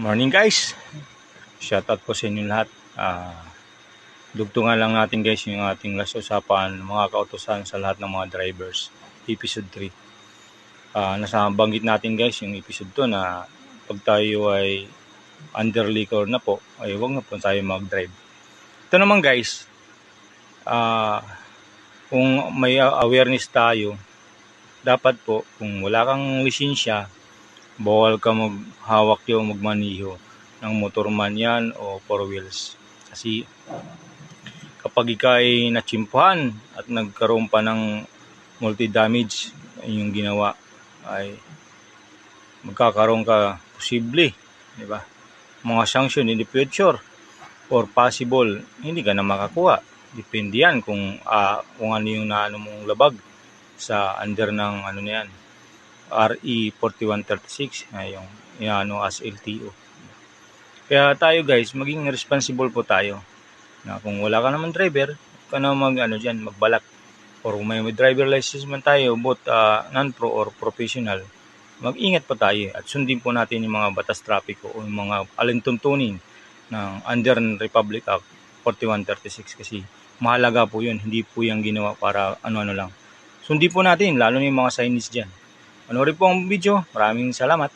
Morning guys. Shoutout po sa inyo lahat. Ah, dugtungan lang natin guys yung ating last usapan mga kautosan sa lahat ng mga drivers. Episode 3. Ah, nasa banggit natin guys yung episode 2 na pag tayo ay under liquor na po, ay huwag na po tayo mag-drive. Ito naman guys, ah, kung may awareness tayo, dapat po kung wala kang lisensya, bawal ka maghawak yung magmaniho ng motor man yan o four wheels. Kasi kapag ikaw ay natsimpuhan at nagkaroon pa ng multi-damage yung ginawa ay magkakaroon ka posible, di ba? Mga sanction in the future or possible, hindi ka na makakuha. Depende yan kung, ah, kung ano yung naano mong labag sa under ng ano na yan, RE 4136 na yung inaano as LTO. Kaya tayo guys, maging responsible po tayo. Na kung wala ka naman driver, ka na mag ano diyan, magbalak. Or kung may, driver license man tayo, both ah, non-pro or professional, mag-ingat po tayo at sundin po natin yung mga batas trapiko o yung mga alintuntunin ng under Republic Act 4136 kasi mahalaga po yun, hindi po yung ginawa para ano-ano lang. Sundin po natin, lalo na yung mga signage dyan. Panoorin po ang video. Maraming salamat.